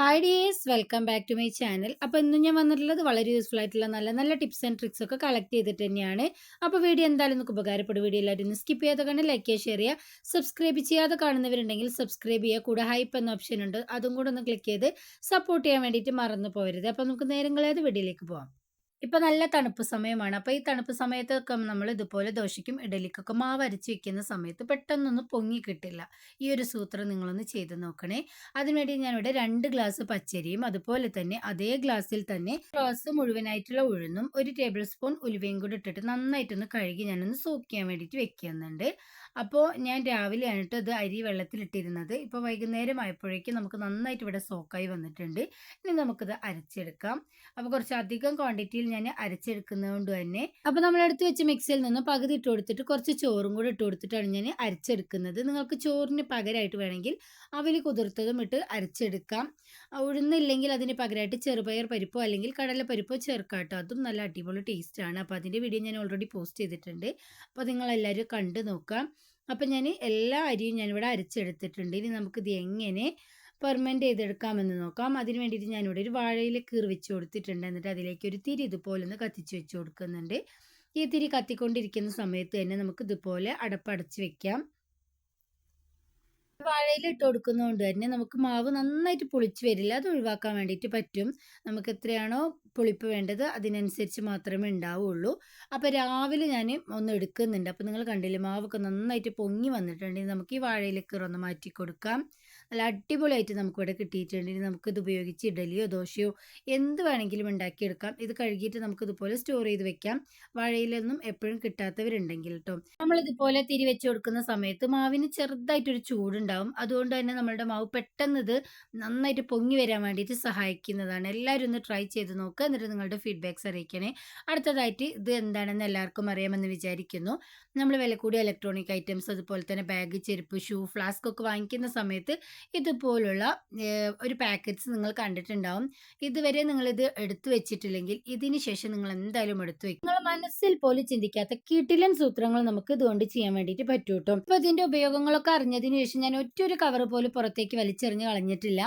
Hi dears welcome back to my channel അപ്പോൾ ഇന്ന് ഞാൻ വന്നിട്ടുള്ളത് വളരെ യൂസ്ഫുൾ ആയിട്ടുള്ള നല്ല നല്ല ടിപ്സ് ആൻഡ് ട്രിക്സ് ഒക്കെ കളക്ട് ചെയ്തിട്ട് തന്നെയാണ്. അപ്പോൾ വീഡിയോ എന്തായാലും നമുക്ക് ഉപകാരപ്പെടും. വീഡിയോ എല്ലാവരും ഒന്ന് സ്കിപ്പ് ചെയ്യാതെ കണ്ട് ലൈക്ക് ചെയ്യുക ഷെയർ ചെയ്യുക. സബ്സ്ക്രൈബ് ചെയ്യാതെ കാണുന്നവരുണ്ടെങ്കിൽ സബ്സ്ക്രൈബ് ചെയ്യുക. കൂടെ ഹൈപ്പ് എന്ന ഓപ്ഷൻ ഉണ്ട്. അതും കൂടെ ഒന്ന് ക്ലിക്ക് ചെയ്ത് സപ്പോർട്ട് ചെയ്യാൻ വേണ്ടിയിട്ട് മറന്നു പോകരുത് അപ്പോൾ നമുക്ക് നേരം കളയാതെ വീഡിയോയിലേക്ക് പോകാം ഇപ്പൊ നല്ല തണുപ്പ് സമയമാണ്. അപ്പൊ ഈ തണുപ്പ് സമയത്തൊക്കെ നമ്മൾ ഇതുപോലെ ദോശയ്ക്കും ഇഡലിക്കൊക്കെ മാവ് അരച്ച് വെക്കുന്ന സമയത്ത് പെട്ടെന്നൊന്നും പൊങ്ങി കിട്ടില്ല. ഈ ഒരു സൂത്രം നിങ്ങളൊന്ന് ചെയ്ത് നോക്കണേ. അതിനുവേണ്ടി ഞാനിവിടെ രണ്ട് ഗ്ലാസ് പച്ചരിയും അതുപോലെ തന്നെ അതേ ഗ്ലാസ്സിൽ തന്നെ ഗ്ലാസ് മുഴുവനായിട്ടുള്ള ഉഴുന്നും ഒരു ടേബിൾ സ്പൂൺ ഉലുവയും കൂടി ഇട്ടിട്ട് നന്നായിട്ടൊന്ന് കഴുകി ഞാനൊന്ന് സോക്ക് ചെയ്യാൻ വേണ്ടിയിട്ട് വെക്കുന്നുണ്ട്. അപ്പോൾ ഞാൻ രാവിലെയാണ് കേട്ടോ ഇത് അരി വെള്ളത്തിലിട്ടിരുന്നത്. ഇപ്പോൾ വൈകുന്നേരം ആയപ്പോഴേക്കും നമുക്ക് നന്നായിട്ട് ഇവിടെ സോക്കായി വന്നിട്ടുണ്ട്. ഇനി നമുക്കിത് അരച്ചെടുക്കാം. അപ്പോൾ കുറച്ച് അധികം ക്വാണ്ടിറ്റിയിൽ ഞാൻ അരച്ചെടുക്കുന്നത് കൊണ്ട് തന്നെ അപ്പോൾ നമ്മളെടുത്ത് വെച്ച് മിക്സിയിൽ നിന്ന് പകുതി ഇട്ട് കൊടുത്തിട്ട് കുറച്ച് ചോറും കൂടി ഇട്ട് കൊടുത്തിട്ടാണ് ഞാൻ അരച്ചെടുക്കുന്നത്. നിങ്ങൾക്ക് ചോറിന് പകരമായിട്ട് വേണമെങ്കിൽ അവൽ കുതിർത്തതും ഇട്ട് അരച്ചെടുക്കാം. ഉഴുന്നില്ലെങ്കിൽ അതിന് പകരമായിട്ട് ചെറുപയർ പരിപ്പോ അല്ലെങ്കിൽ കടലപ്പരിപ്പോ ചേർക്കാം കേട്ടോ അതും നല്ല അടിപൊളി ടേസ്റ്റാണ് അപ്പോൾ അതിന്റെ വീഡിയോ ഞാൻ ഓൾറെഡി പോസ്റ്റ് ചെയ്തിട്ടുണ്ട്. അപ്പോൾ നിങ്ങളെല്ലാവരും കണ്ടു നോക്കാം. അപ്പം ഞാൻ എല്ലാ അരിയും ഞാനിവിടെ അരച്ചെടുത്തിട്ടുണ്ട്. ഇനി നമുക്കിത് എങ്ങനെ പെർമനന്റ് ചെയ്തെടുക്കാമെന്ന് നോക്കാം. അതിന് വേണ്ടിയിട്ട് ഞാനിവിടെ ഒരു വാഴയിൽ കീറി വെച്ച് കൊടുത്തിട്ടുണ്ട്. എന്നിട്ട് അതിലേക്ക് ഒരു തിരി ഇതുപോലെ ഒന്ന് കത്തിച്ച് വെച്ച് കൊടുക്കുന്നുണ്ട്. ഈ തിരി കത്തിക്കൊണ്ടിരിക്കുന്ന സമയത്ത് തന്നെ നമുക്ക് ഇതുപോലെ അടപ്പടച്ച് വെക്കാം. വാഴയിൽ ഇട്ട് കൊടുക്കുന്നതുകൊണ്ട് തന്നെ നമുക്ക് മാവ് നന്നായിട്ട് പൊളിച്ച് വരില്ല. അത് ഒഴിവാക്കാൻ വേണ്ടിയിട്ട് പറ്റും. നമുക്ക് എത്രയാണോ പുളിപ്പ് വേണ്ടത് അതിനനുസരിച്ച് മാത്രമേ ഉണ്ടാവുള്ളൂ. അപ്പോൾ രാവിലെ ഞാൻ ഒന്ന് എടുക്കുന്നുണ്ട്. അപ്പോൾ നിങ്ങൾ കണ്ടില്ലേ മാവൊക്കെ നന്നായിട്ട് പൊങ്ങി വന്നിട്ടുണ്ടെങ്കിൽ നമുക്ക് ഈ വാഴയിലേക്ക് ഒന്ന് മാറ്റി കൊടുക്കാം. നല്ല അടിപൊളിയായിട്ട് നമുക്കിവിടെ കിട്ടിയിട്ടുണ്ടെങ്കിൽ നമുക്കിത് ഉപയോഗിച്ച് ഇഡലിയോ ദോശയോ എന്ത് വേണമെങ്കിലും ഉണ്ടാക്കിയെടുക്കാം. ഇത് കഴുകിയിട്ട് നമുക്കിതുപോലെ സ്റ്റോർ ചെയ്ത് വെക്കാം. വാഴയിലൊന്നും എപ്പോഴും കിട്ടാത്തവരുണ്ടെങ്കിൽ കേട്ടോ നമ്മളിതുപോലെ തിരി വെച്ച് കൊടുക്കുന്ന സമയത്ത് മാവിന് ചെറുതായിട്ടൊരു ചൂടുണ്ടാവും. അതുകൊണ്ട് തന്നെ നമ്മളുടെ മാവ് പെട്ടെന്ന് ഇത് നന്നായിട്ട് പൊങ്ങി വരാൻ വേണ്ടിയിട്ട് സഹായിക്കുന്നതാണ്. എല്ലാവരും ഒന്ന് ട്രൈ ചെയ്ത് നോക്കുക എന്നിട്ട് നിങ്ങളുടെ ഫീഡ്ബാക്ക്സ് അറിയിക്കണേ. അടുത്തതായിട്ട് ഇത് എന്താണെന്ന് എല്ലാവർക്കും അറിയാമെന്ന് വിചാരിക്കുന്നു. നമ്മൾ വില കൂടിയ ഇലക്ട്രോണിക് ഐറ്റംസ് അതുപോലെ തന്നെ ബാഗ് ചെരുപ്പ് ഷൂ ഫ്ലാസ്ക് ഒക്കെ വാങ്ങിക്കുന്ന സമയത്ത് ഇതുപോലുള്ള ഒരു പാക്കറ്റ്സ് നിങ്ങൾ കണ്ടിട്ടുണ്ടാവും. ഇതുവരെ നിങ്ങൾ ഇത് എടുത്തു വെച്ചിട്ടില്ലെങ്കിൽ ഇതിന് ശേഷം നിങ്ങൾ എന്തായാലും എടുത്തു വെക്കും. നിങ്ങൾ മനസ്സിൽ പോലും ചിന്തിക്കാത്ത കിട്ടിലൻ സൂത്രങ്ങൾ നമുക്ക് ഇതുകൊണ്ട് ചെയ്യാൻ വേണ്ടിയിട്ട് പറ്റൂട്ടോ. അപ്പൊ ഇതിന്റെ ഉപയോഗങ്ങളൊക്കെ അറിഞ്ഞതിന് ശേഷം ഞാൻ ഒറ്റ ഒരു കവർ പോലും പുറത്തേക്ക് വലിച്ചെറിഞ്ഞ് കളഞ്ഞിട്ടില്ല.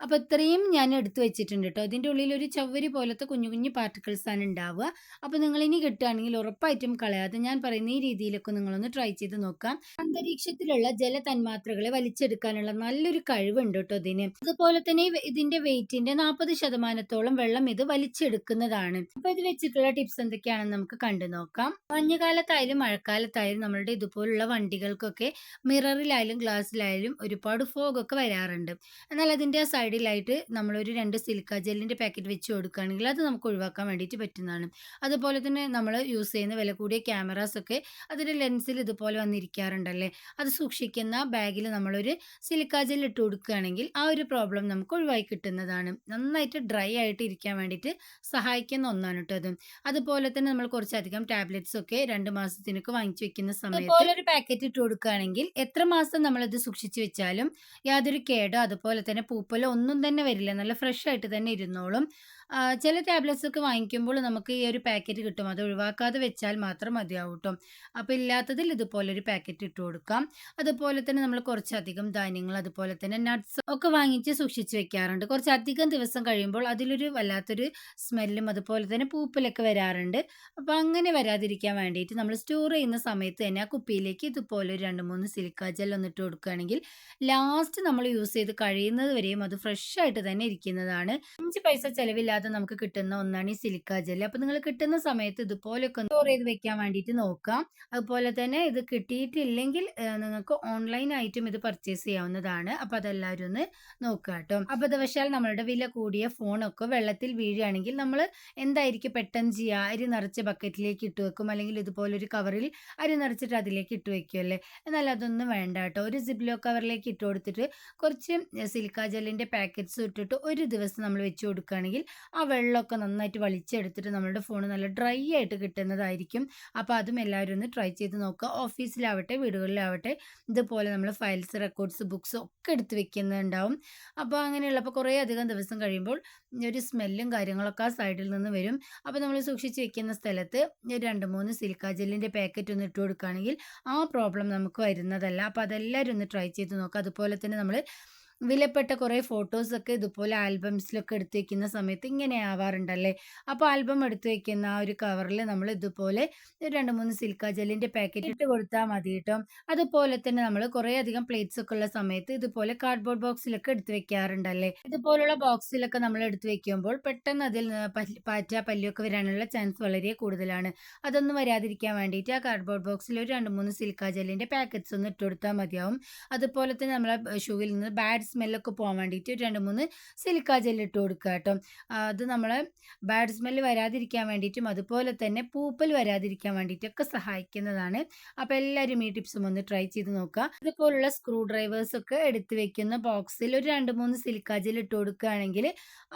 അപ്പോൾ ഇത്രയും ഞാൻ എടുത്തു വെച്ചിട്ടുണ്ട് കേട്ടോ. ഇതിന്റെ ഉള്ളിൽ ഒരു ചവരി പോലത്തെ കുഞ്ഞു കുഞ്ഞു പാർട്ടിക്കിൾസ് ആണ് ഉണ്ടാവുക. അപ്പോൾ നിങ്ങൾ ഇനി കിട്ടുകയാണെങ്കിൽ ഉറപ്പായിട്ടും കളയാതെ ഞാൻ പറയുന്ന ഈ രീതിയിലൊക്കെ നിങ്ങളൊന്ന് ട്രൈ ചെയ്ത് നോക്കാം. അന്തരീക്ഷത്തിലുള്ള ജല തന്മാത്രകളെ വലിച്ചെടുക്കാനുള്ള നല്ലൊരു കഴിവുണ്ട് കേട്ടോ ഇതിന്. അതുപോലെ തന്നെ ഇതിന്റെ വെയിറ്റിന്റെ നാൽപ്പത് ശതമാനത്തോളം വെള്ളം ഇത് വലിച്ചെടുക്കുന്നതാണ്. അപ്പോൾ ഇത് വെച്ചിട്ടുള്ള ടിപ്സ് എന്തൊക്കെയാണെന്ന് നമുക്ക് കണ്ടു നോക്കാം. മഞ്ഞുകാലത്തായാലും മഴക്കാലത്തായാലും നമ്മളുടെ ഇതുപോലുള്ള വണ്ടികൾക്കൊക്കെ മിററിലായാലും ഗ്ലാസ്സിലായാലും ഒരുപാട് ഫോഗ് ഒക്കെ വരാറുണ്ട്. എന്നാൽ അതിന്റെ സൈഡ് സൈഡിലായിട്ട് നമ്മളൊരു രണ്ട് സിലിക്ക ജെല്ലിന്റെ പാക്കറ്റ് വെച്ച് കൊടുക്കുകയാണെങ്കിൽ അത് നമുക്ക് ഒഴിവാക്കാൻ വേണ്ടിയിട്ട് പറ്റുന്നതാണ്. അതുപോലെ തന്നെ നമ്മൾ യൂസ് ചെയ്യുന്ന വില കൂടിയ ക്യാമറാസൊക്കെ അതിന്റെ ലെൻസിൽ ഇതുപോലെ വന്നിരിക്കാറുണ്ടല്ലേ? അത് സൂക്ഷിക്കുന്ന ബാഗിൽ നമ്മളൊരു സിലിക്ക ജെൽ ഇട്ട് കൊടുക്കുകയാണെങ്കിൽ ആ ഒരു പ്രോബ്ലം നമുക്ക് ഒഴിവായി കിട്ടുന്നതാണ്. നന്നായിട്ട് ഡ്രൈ ആയിട്ട് ഇരിക്കാൻ വേണ്ടിയിട്ട് സഹായിക്കുന്ന ഒന്നാണ് കേട്ടോ അത് അതുപോലെ തന്നെ നമ്മൾ കുറച്ചധികം ടാബ്ലറ്റ്സ് ഒക്കെ രണ്ട് മാസത്തിനൊക്കെ വാങ്ങിച്ചു വെക്കുന്ന സമയത്ത് ഒരു പാക്കറ്റ് ഇട്ട് കൊടുക്കുകയാണെങ്കിൽ എത്ര മാസം നമ്മളത് സൂക്ഷിച്ചു വെച്ചാലും യാതൊരു കേടോ അതുപോലെ തന്നെ പൂപ്പലോ ഒന്നും തന്നെ വരില്ല. നല്ല ഫ്രഷ് ആയിട്ട് തന്നെ ഇരുന്നോളും. ചില ടാബ്ലറ്റ്സ് ഒക്കെ വാങ്ങിക്കുമ്പോൾ നമുക്ക് ഈ ഒരു പാക്കറ്റ് കിട്ടും. അത് ഒഴിവാക്കാതെ വെച്ചാൽ മാത്രം മതിയാവും കേട്ടോ അപ്പോൾ ഇല്ലാത്തതിൽ ഇതുപോലെ ഒരു പാക്കറ്റ് ഇട്ട് കൊടുക്കാം. അതുപോലെ തന്നെ നമ്മൾ കുറച്ചധികം ധാന്യങ്ങൾ അതുപോലെ തന്നെ നട്ട്സ് ഒക്കെ വാങ്ങിച്ച് സൂക്ഷിച്ച് വെക്കാറുണ്ട്. കുറച്ചധികം ദിവസം കഴിയുമ്പോൾ അതിലൊരു വല്ലാത്തൊരു സ്മെല്ലും അതുപോലെ തന്നെ പൂപ്പലൊക്കെ വരാറുണ്ട്. അപ്പോൾ അങ്ങനെ വരാതിരിക്കാൻ വേണ്ടിയിട്ട് നമ്മൾ സ്റ്റോർ ചെയ്യുന്ന സമയത്ത് തന്നെ ആ കുപ്പിയിലേക്ക് ഇതുപോലെ ഒരു രണ്ട് മൂന്ന് സിലിക്ക ജെൽ ഒന്നിട്ട് കൊടുക്കുകയാണെങ്കിൽ ലാസ്റ്റ് നമ്മൾ യൂസ് ചെയ്ത് കഴിയുന്നത് വരെയും അത് ഫ്രഷ് ആയിട്ട് തന്നെ ഇരിക്കുന്നതാണ്. അഞ്ച് പൈസ ചിലവില്ലാതെ ഇല്ലാതെ നമുക്ക് കിട്ടുന്ന ഒന്നാണ് ഈ സിലിക്ക ജെൽ അപ്പോൾ നിങ്ങൾ കിട്ടുന്ന സമയത്ത് ഇതുപോലെയൊക്കെ സ്റ്റോർ ചെയ്ത് വെക്കാൻ വേണ്ടിയിട്ട് നോക്കാം. അതുപോലെ തന്നെ ഇത് കിട്ടിയിട്ടില്ലെങ്കിൽ നിങ്ങൾക്ക് ഓൺലൈൻ ആയിട്ടും ഇത് പർച്ചേസ് ചെയ്യാവുന്നതാണ്. അപ്പോൾ അതെല്ലാവരും ഒന്ന് നോക്കുക കേട്ടോ. അബദ്ധവശാൽ നമ്മളുടെ വില കൂടിയ ഫോണൊക്കെ വെള്ളത്തിൽ വീഴുകയാണെങ്കിൽ നമ്മൾ എന്തായിരിക്കും പെട്ടെന്ന് ചെയ്യുക അരി നിറച്ച ബക്കറ്റിലേക്ക് ഇട്ട് വെക്കും. അല്ലെങ്കിൽ ഇതുപോലൊരു കവറിൽ അരി നിറച്ചിട്ട് അതിലേക്ക് ഇട്ട് വെക്കുമല്ലേ എന്നാൽ അതൊന്നും വേണ്ട കേട്ടോ. ഒരു സിബ്ലോ കവറിലേക്ക് ഇട്ട് കൊടുത്തിട്ട് കുറച്ച് സിലിക്ക ജെല്ലിന്റെ പാക്കറ്റ്സ് ഇട്ടിട്ട് ഒരു ദിവസം നമ്മൾ വെച്ച് കൊടുക്കുകയാണെങ്കിൽ ആ വെള്ളമൊക്കെ നന്നായിട്ട് വലിച്ചെടുത്തിട്ട് നമ്മളുടെ ഫോൺ നല്ല ഡ്രൈ ആയിട്ട് കിട്ടുന്നതായിരിക്കും. അപ്പോൾ അതും എല്ലാവരും ഒന്ന് ട്രൈ ചെയ്ത് നോക്കുക. ഓഫീസിലാവട്ടെ വീടുകളിലാവട്ടെ ഇതുപോലെ നമ്മൾ ഫയൽസ് റെക്കോർഡ്സ് ബുക്സ് ഒക്കെ എടുത്ത് വെക്കുന്നുണ്ടാവും. അപ്പോൾ അങ്ങനെയുള്ളപ്പോൾ കുറേ അധികം ദിവസം കഴിയുമ്പോൾ ഒരു സ്മെല്ലും കാര്യങ്ങളൊക്കെ ആ സൈഡിൽ നിന്ന് വരും. അപ്പോൾ നമ്മൾ സൂക്ഷിച്ച് വെക്കുന്ന സ്ഥലത്ത് രണ്ട് മൂന്ന് സിൽക്ക ജെല്ലിന്റെ പാക്കറ്റ് ഒന്ന് ഇട്ട് കൊടുക്കുകയാണെങ്കിൽ ആ പ്രോബ്ലം നമുക്ക് വരുന്നതല്ല. അപ്പോൾ അതെല്ലാവരും ഒന്ന് ട്രൈ ചെയ്ത് നോക്കുക. അതുപോലെ തന്നെ നമ്മൾ വിലപ്പെട്ട കുറേ ഫോട്ടോസൊക്കെ ഇതുപോലെ ആൽബംസിലൊക്കെ എടുത്തു വെക്കുന്ന സമയത്ത് ഇങ്ങനെ ആവാറുണ്ടല്ലേ? അപ്പോൾ ആൽബം എടുത്തു വെക്കുന്ന ആ ഒരു കവറിൽ നമ്മൾ ഇതുപോലെ രണ്ട് മൂന്ന് സിൽക്ക ജെല്ലിന്റെ പാക്കറ്റ് ഇട്ട് കൊടുത്താൽ മതി കേട്ടോ അതുപോലെ തന്നെ നമ്മൾ കുറേ അധികം പ്ലേറ്റ്സ് ഒക്കെ ഉള്ള സമയത്ത് ഇതുപോലെ കാർഡ്ബോർഡ് ബോക്സിലൊക്കെ എടുത്തു വെക്കാറുണ്ടല്ലേ? ഇതുപോലുള്ള ബോക്സിലൊക്കെ നമ്മൾ എടുത്തു വെക്കുമ്പോൾ പെട്ടെന്ന് അതിൽ പാറ്റ പല്ലൊക്കെ വരാനുള്ള ചാൻസ് വളരെ കൂടുതലാണ്. അതൊന്നും വരാതിരിക്കാൻ വേണ്ടിയിട്ട് ആ കാർഡ്ബോർഡ് ബോക്സിൽ ഒരു രണ്ട് മൂന്ന് സിൽക്ക ജെല്ലിന്റെ പാക്കറ്റ്സ് ഒന്ന് ഇട്ട് കൊടുത്താൽ മതിയാവും. അതുപോലെ തന്നെ നമ്മളെ ഷൂവിൽ നിന്ന് ബാഡ് സ്മെല്ലൊക്കെ പോകാൻ വേണ്ടിയിട്ട് ഒരു രണ്ട് മൂന്ന് സിലിക്ക ജെല്ല് ഇട്ട് കൊടുക്കുക കേട്ടോ അത് നമ്മളെ ബാഡ് സ്മെല്ല് വരാതിരിക്കാൻ വേണ്ടിയിട്ടും അതുപോലെ തന്നെ പൂപ്പൽ വരാതിരിക്കാൻ വേണ്ടിയിട്ടൊക്കെ സഹായിക്കുന്നതാണ്. അപ്പോൾ എല്ലാവരും ഈ ടിപ്സും ഒന്ന് ട്രൈ ചെയ്ത് നോക്കുക ഇതുപോലുള്ള സ്ക്രൂ ഡ്രൈവേഴ്സ് ഒക്കെ എടുത്ത് വെക്കുന്ന ബോക്സിൽ ഒരു രണ്ട് മൂന്ന് സിലിക്ക ജെല്ല് ഇട്ട് കൊടുക്കുകയാണെങ്കിൽ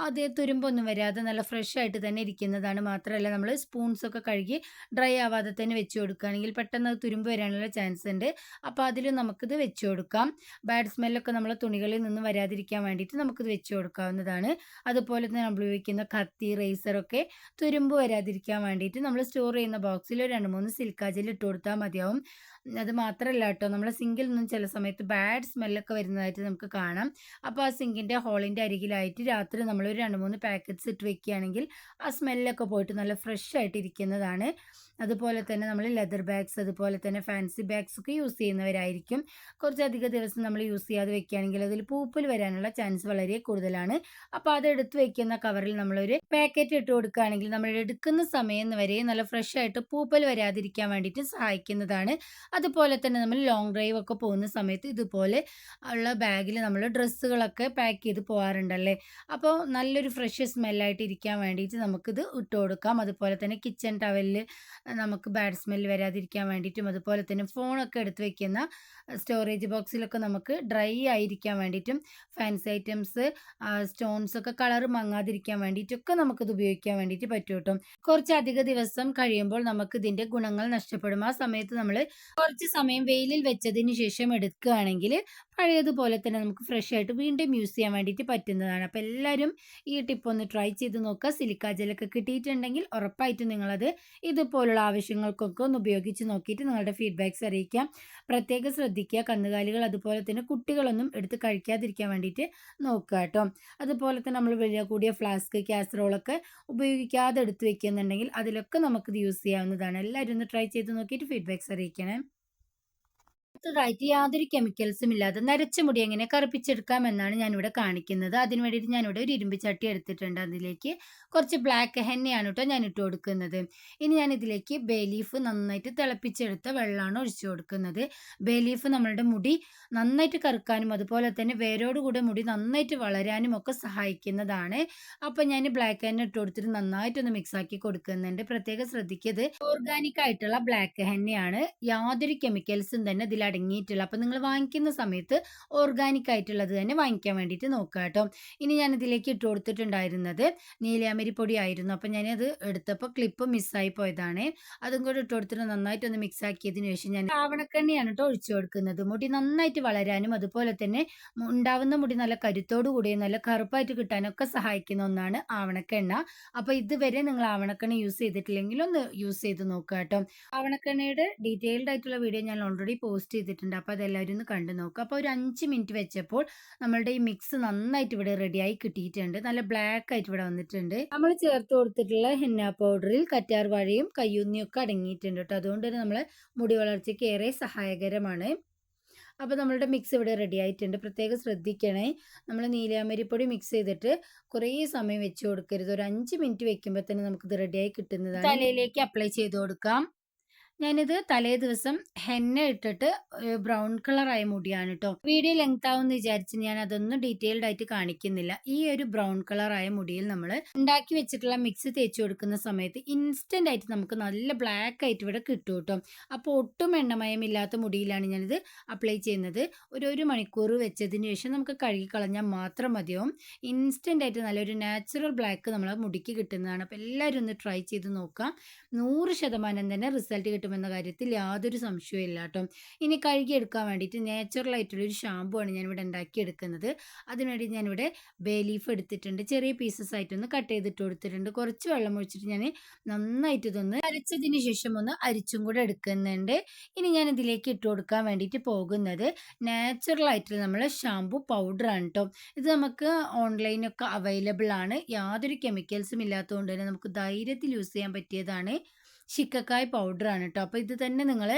അത് തുരുമ്പൊന്നും വരാതെ നല്ല ഫ്രഷ് ആയിട്ട് തന്നെ ഇരിക്കുന്നതാണ്. മാത്രമല്ല നമ്മൾ സ്പൂൺസ് ഒക്കെ കഴുകി ഡ്രൈ ആവാതെ തന്നെ വെച്ച് കൊടുക്കുകയാണെങ്കിൽ പെട്ടെന്ന് തുരുമ്പ് വരാനുള്ള ചാൻസ് ഉണ്ട്. അപ്പോൾ അതിൽ നമുക്കിത് വെച്ച് കൊടുക്കാം. ബാഡ് സ്മെല്ലൊക്കെ നമ്മൾ തുണികളിൽ നിന്ന് വരാതിരിക്കാൻ വേണ്ടിയിട്ട് നമുക്കിത് വെച്ച് കൊടുക്കാവുന്നതാണ്. അതുപോലെ തന്നെ നമ്മൾ ഉപയോഗിക്കുന്ന കത്തി റേസറൊക്കെ തുരുമ്പ് വരാതിരിക്കാൻ വേണ്ടിയിട്ട് നമ്മൾ സ്റ്റോർ ചെയ്യുന്ന ബോക്സിൽ രണ്ട് മൂന്ന് സിൽക്കാജൽ ഇട്ട് കൊടുത്താൽ മതിയാവും. അത് മാത്രമല്ല കേട്ടോ. നമ്മളെ സിങ്കിൽ നിന്നും ചില സമയത്ത് ബാഡ് സ്മെല്ലൊക്കെ വരുന്നതായിട്ട് നമുക്ക് കാണാം. അപ്പോൾ ആ സിങ്കിന്റെ ഹോളിന്റെ അരികിലായിട്ട് രാത്രി നമ്മൾ ഒരു രണ്ട് മൂന്ന് പാക്കറ്റ്സ് ഇട്ട് വെക്കുകയാണെങ്കിൽ ആ സ്മെല്ലൊക്കെ പോയിട്ട് നല്ല ഫ്രഷ് ആയിട്ട് ഇരിക്കുന്നതാണ്. അതുപോലെ തന്നെ നമ്മൾ ലെതർ ബാഗ്സ് അതുപോലെ തന്നെ ഫാൻസി ബാഗ്സ് ഒക്കെ യൂസ് ചെയ്യുന്നവരായിരിക്കും. കുറച്ചധികം ദിവസം നമ്മൾ യൂസ് ചെയ്യാതെ വെക്കുകയാണെങ്കിൽ അതിൽ പൂപ്പൽ വരാനുള്ള ചാൻസ് വളരെ കൂടുതലാണ്. അപ്പോൾ അത് എടുത്ത് വെക്കുന്ന കവറിൽ നമ്മളൊരു പാക്കറ്റ് ഇട്ട് കൊടുക്കുകയാണെങ്കിൽ നമ്മൾ എടുക്കുന്ന സമയം വരെ നല്ല ഫ്രഷ് ആയിട്ട് പൂപ്പൽ വരാതിരിക്കാൻ വേണ്ടിയിട്ട് സഹായിക്കുന്നതാണ്. അതുപോലെ തന്നെ നമ്മൾ ലോങ് ഡ്രൈവ് ഒക്കെ പോകുന്ന സമയത്ത് ഇതുപോലെ ഉള്ള ബാഗിൽ നമ്മൾ ഡ്രസ്സുകളൊക്കെ പാക്ക് ചെയ്ത് പോകാറുണ്ടല്ലേ അപ്പോൾ നല്ലൊരു ഫ്രഷ് സ്മെല്ലായിട്ട് ഇരിക്കാൻ വേണ്ടിയിട്ട് നമുക്കിത് ഇട്ട് കൊടുക്കാം. അതുപോലെ തന്നെ കിച്ചൺ ടവലിൽ നമുക്ക് ബാഡ് സ്മെൽ വരാതിരിക്കാൻ വേണ്ടിയിട്ടും അതുപോലെ തന്നെ ഫോണൊക്കെ എടുത്ത് വെക്കുന്ന സ്റ്റോറേജ് ബോക്സിലൊക്കെ നമുക്ക് ഡ്രൈ ആയിരിക്കാൻ വേണ്ടിയിട്ടും ഫാൻസി ഐറ്റംസ് സ്റ്റോൺസ് ഒക്കെ കളർ മങ്ങാതിരിക്കാൻ വേണ്ടിയിട്ടൊക്കെ നമുക്കിത് ഉപയോഗിക്കാൻ വേണ്ടിയിട്ട് പറ്റും കുറച്ചധിക ദിവസം കഴിയുമ്പോൾ നമുക്ക് ഇതിന്റെ ഗുണങ്ങൾ നഷ്ടപ്പെടും. ആ സമയത്ത് നമ്മൾ കുറച്ച് സമയം വെയിലിൽ വെച്ചതിന് ശേഷം എടുക്കുകയാണെങ്കിൽ പഴയതുപോലെ തന്നെ നമുക്ക് ഫ്രഷ് ആയിട്ട് വീണ്ടും യൂസ് ചെയ്യാൻ വേണ്ടിയിട്ട് പറ്റുന്നതാണ്. അപ്പോൾ എല്ലാവരും ഈ ടിപ്പ് ഒന്ന് ട്രൈ ചെയ്ത് നോക്കുക. സിലിക്കാ ജലൊക്കെ കിട്ടിയിട്ടുണ്ടെങ്കിൽ ഉറപ്പായിട്ടും നിങ്ങളത് ഇതുപോലുള്ള ആവശ്യങ്ങൾക്കൊക്കെ ഒന്ന് ഉപയോഗിച്ച് നോക്കിയിട്ട് നിങ്ങളുടെ ഫീഡ്ബാക്ക്സ് അറിയിക്കാം. പ്രത്യേകം ശ്രദ്ധിക്കുക. കന്നുകാലികൾ അതുപോലെ തന്നെ കുട്ടികളൊന്നും എടുത്ത് കഴിക്കാതിരിക്കാൻ വേണ്ടിയിട്ട് നോക്കുക കേട്ടോ. അതുപോലെ തന്നെ നമ്മൾ വലിയ കൂടിയ ഫ്ലാസ്ക് കാസറോളൊക്കെ ഉപയോഗിക്കാതെ എടുത്ത് വെക്കുന്നുണ്ടെങ്കിൽ അതിലൊക്കെ നമുക്കിത് യൂസ് ചെയ്യാവുന്നതാണ്. എല്ലാവരും ഒന്ന് ട്രൈ ചെയ്ത് നോക്കിയിട്ട് ഫീഡ്ബാക്ക്സ് അറിയിക്കണേ. അടുത്തതായിട്ട് യാതൊരു കെമിക്കൽസും ഇല്ലാതെ നരച്ച മുടി എങ്ങനെ കറുപ്പിച്ചെടുക്കാം എന്നാണ് ഞാനിവിടെ കാണിക്കുന്നത്. അതിന് വേണ്ടിയിട്ട് ഞാനിവിടെ ഒരു ഇരുമ്പ് ചട്ടി എടുത്തിട്ടുണ്ട്. അതിലേക്ക് കുറച്ച് ബ്ലാക്ക് ഹെന്നയാണ് കേട്ടോ ഞാൻ ഇട്ട് കൊടുക്കുന്നത്. ഇനി ഞാൻ ഇതിലേക്ക് ബേ ലീഫ് നന്നായിട്ട് തിളപ്പിച്ചെടുത്ത വെള്ളമാണ് ഒഴിച്ചു കൊടുക്കുന്നത്. ബേലീഫ് നമ്മളുടെ മുടി നന്നായിട്ട് കറുക്കാനും അതുപോലെ തന്നെ വേരോടുകൂടെ മുടി നന്നായിട്ട് വളരാനും ഒക്കെ സഹായിക്കുന്നതാണ്. അപ്പം ഞാൻ ബ്ലാക്ക് ഹെന്ന ഇട്ട് കൊടുത്തിട്ട് നന്നായിട്ടൊന്ന് മിക്സ് ആക്കി കൊടുക്കുന്നുണ്ട് പ്രത്യേകം ശ്രദ്ധിക്കത് ഓർഗാനിക് ആയിട്ടുള്ള ബ്ലാക്ക് ഹെന്നയാണ് യാതൊരു കെമിക്കൽസും തന്നെ ഇതിൽ അടങ്ങിയിട്ടുള്ള. അപ്പോൾ നിങ്ങൾ വാങ്ങിക്കുന്ന സമയത്ത് ഓർഗാനിക് ആയിട്ടുള്ളത് തന്നെ വാങ്ങിക്കാൻ വേണ്ടിയിട്ട് നോക്കുക കേട്ടോ. ഇനി ഞാൻ ഇതിലേക്ക് ഇട്ട് കൊടുത്തിട്ടുണ്ടായിരുന്നത് നീലയാമരി പൊടി ആയിരുന്നു അപ്പോൾ ഞാനത് എടുത്തപ്പോൾ ക്ലിപ്പ് മിസ്സായി പോയതാണ്. അതും കൂടെ ഇട്ട് കൊടുത്തിട്ട് നന്നായിട്ടൊന്ന് മിക്സ് ആക്കിയതിന് ശേഷം ഞാൻ ആവണക്കെണ്ണയാണ് കേട്ടോ ഒഴിച്ചു കൊടുക്കുന്നത്. മുടി നന്നായിട്ട് വളരാനും അതുപോലെ തന്നെ ഉണ്ടാവുന്ന മുടി നല്ല കരുത്തോടു കൂടി നല്ല കറുപ്പായിട്ട് കിട്ടാനൊക്കെ സഹായിക്കുന്ന ഒന്നാണ് ആവണക്കെണ്ണ. അപ്പോൾ ഇതുവരെ നിങ്ങൾ ആവണക്കെണ്ണ യൂസ് ചെയ്തിട്ടില്ലെങ്കിൽ ഒന്ന് യൂസ് ചെയ്ത് നോക്കുക കേട്ടോ. ആവണക്കെണ്ണയുടെ ഡീറ്റെയിൽഡ് ആയിട്ടുള്ള വീഡിയോ ഞാൻ ഓൾറെഡി പോസ്റ്റ് ചെയ്തിട്ടുണ്ട്. അപ്പോൾ അതെല്ലാവരും ഒന്ന് കണ്ടു നോക്കുക അപ്പോൾ ഒരു അഞ്ച് മിനിറ്റ് വെച്ചപ്പോൾ നമ്മളുടെ ഈ മിക്സ് നന്നായിട്ട് ഇവിടെ റെഡിയായി കിട്ടിയിട്ടുണ്ട്. നല്ല ബ്ലാക്ക് ആയിട്ട് ഇവിടെ വന്നിട്ടുണ്ട്. നമ്മൾ ചേർത്ത് കൊടുത്തിട്ടുള്ള ഹെന്ന പൗഡറിൽ കറ്റാർ വാഴയും കയ്യൂന്നിയും ഒക്കെ അടങ്ങിയിട്ടുണ്ട് കേട്ടോ. അതുകൊണ്ട് തന്നെ നമ്മളെ മുടി വളർച്ചയ്ക്ക് ഏറെ സഹായകരമാണ്. അപ്പോൾ നമ്മളുടെ മിക്സ് ഇവിടെ റെഡി ആയിട്ടുണ്ട്. പ്രത്യേകം ശ്രദ്ധിക്കണേ. നമ്മൾ നീലാമരിപ്പൊടി മിക്സ് ചെയ്തിട്ട് കുറേ സമയം വെച്ച് കൊടുക്കരുത്. ഒരു അഞ്ച് മിനിറ്റ് വെക്കുമ്പോൾ തന്നെ നമുക്കിത് റെഡിയായി കിട്ടുന്നതാണ്. തലയിലേക്ക് അപ്ലൈ ചെയ്ത് കൊടുക്കാം. ഞാനിത് തലേ ദിവസം ഹെന്ന ഇട്ടിട്ട് ബ്രൗൺ കളറായ മുടിയാണ് കേട്ടോ വീഡിയോ ലെങ്ത് ആവുമെന്ന് വിചാരിച്ച് ഞാൻ അതൊന്നും ഡീറ്റെയിൽഡ് ആയിട്ട് കാണിക്കുന്നില്ല. ഈ ഒരു ബ്രൗൺ കളറായ മുടിയിൽ നമ്മൾ ഉണ്ടാക്കി വെച്ചിട്ടുള്ള മിക്സ് തേച്ച് കൊടുക്കുന്ന സമയത്ത് ഇൻസ്റ്റന്റ് ആയിട്ട് നമുക്ക് നല്ല ബ്ലാക്ക് ആയിട്ട് ഇവിടെ കിട്ടും കേട്ടോ അപ്പോൾ ഒട്ടും എണ്ണമയമില്ലാത്ത മുടിയിലാണ് ഞാനിത് അപ്ലൈ ചെയ്യുന്നത്. ഒരു ഒരു മണിക്കൂർ വെച്ചതിന് ശേഷം നമുക്ക് കഴുകി കളഞ്ഞാൽ മാത്രം മതിയാവും. ഇൻസ്റ്റന്റ് ആയിട്ട് നല്ലൊരു നാച്ചുറൽ ബ്ലാക്ക് നമ്മളെ മുടിക്ക് കിട്ടുന്നതാണ്. അപ്പോൾ എല്ലാവരും ഒന്ന് ട്രൈ ചെയ്ത് നോക്കാം. നൂറ് ശതമാനം തന്നെ റിസൾട്ട് കിട്ടും. കിട്ടുമെന്ന കാര്യത്തിൽ യാതൊരു സംശയവും ഇല്ല കേട്ടോ ഇനി കഴുകിയെടുക്കാൻ വേണ്ടിയിട്ട് നാച്ചുറൽ ആയിട്ടുള്ളൊരു ഷാമ്പു ആണ് ഞാനിവിടെ ഉണ്ടാക്കിയെടുക്കുന്നത്. അതിനുവേണ്ടി ഞാനിവിടെ ബേ ലീഫ് എടുത്തിട്ടുണ്ട്. ചെറിയ പീസസ് ആയിട്ടൊന്ന് കട്ട് ചെയ്തിട്ട് കൊടുത്തിട്ടുണ്ട്. കുറച്ച് വെള്ളം ഒഴിച്ചിട്ട് ഞാൻ നന്നായിട്ട് ഇതൊന്ന് അരച്ചതിന് ശേഷം ഒന്ന് അരിച്ചും കൂടെ എടുക്കുന്നുണ്ട്. ഇനി ഞാൻ ഇതിലേക്ക് ഇട്ട് കൊടുക്കാൻ വേണ്ടിയിട്ട് പോകുന്നത് നാച്ചുറൽ ആയിട്ടുള്ള നമ്മളെ ഷാമ്പു പൗഡറാണ് കേട്ടോ ഇത് നമുക്ക് ഓൺലൈനൊക്കെ അവൈലബിൾ ആണ്. യാതൊരു കെമിക്കൽസും ഇല്ലാത്തതുകൊണ്ട് തന്നെ നമുക്ക് ധൈര്യത്തിൽ യൂസ് ചെയ്യാൻ പറ്റിയതാണ്. ശിക്കക്കായ് പൗഡറാണ് കേട്ടോ അപ്പോൾ ഇത് തന്നെ നിങ്ങൾ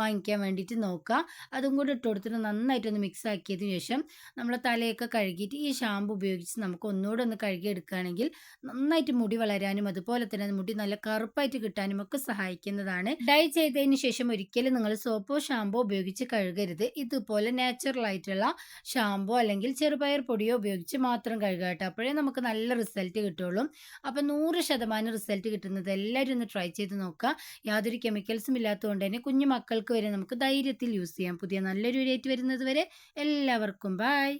വാങ്ങിക്കാൻ വേണ്ടിയിട്ട് നോക്കുക അതും കൂടി ഇട്ട് കൊടുത്തിട്ട് നന്നായിട്ടൊന്ന് മിക്സ് ആക്കിയതിന് ശേഷം നമ്മൾ തലയൊക്കെ കഴുകിയിട്ട് ഈ ഷാമ്പു ഉപയോഗിച്ച് നമുക്ക് ഒന്നുകൂടെ ഒന്ന് കഴുകിയെടുക്കുകയാണെങ്കിൽ നന്നായിട്ട് മുടി വളരാനും അതുപോലെ തന്നെ മുടി നല്ല കറുപ്പായിട്ട് കിട്ടാനും ഒക്കെ സഹായിക്കുന്നതാണ്. ഡൈ ചെയ്തതിന് ശേഷം ഒരിക്കലും നിങ്ങൾ സോപ്പോ ഷാമ്പോ ഉപയോഗിച്ച് കഴുകരുത്. ഇതുപോലെ നാച്ചുറൽ ആയിട്ടുള്ള ഷാമ്പോ അല്ലെങ്കിൽ ചെറുപയർ പൊടിയോ ഉപയോഗിച്ച് മാത്രം കഴുകുക കേട്ടോ. അപ്പോഴേ നമുക്ക് നല്ല റിസൾട്ട് കിട്ടുള്ളൂ. അപ്പം നൂറ് ശതമാനം റിസൾട്ട് കിട്ടുന്നത് എല്ലാവരും ഒന്ന് ട്രൈ ചെയ്ത് യാതൊരു കെമിക്കൽസും ഇല്ലാത്തതുകൊണ്ട് തന്നെ കുഞ്ഞു മക്കൾക്ക് വരെ നമുക്ക് ധൈര്യത്തിൽ യൂസ് ചെയ്യാം. പുതിയ നല്ലൊരു റേറ്റ് വരുന്നത് വരെ എല്ലാവർക്കും ബൈ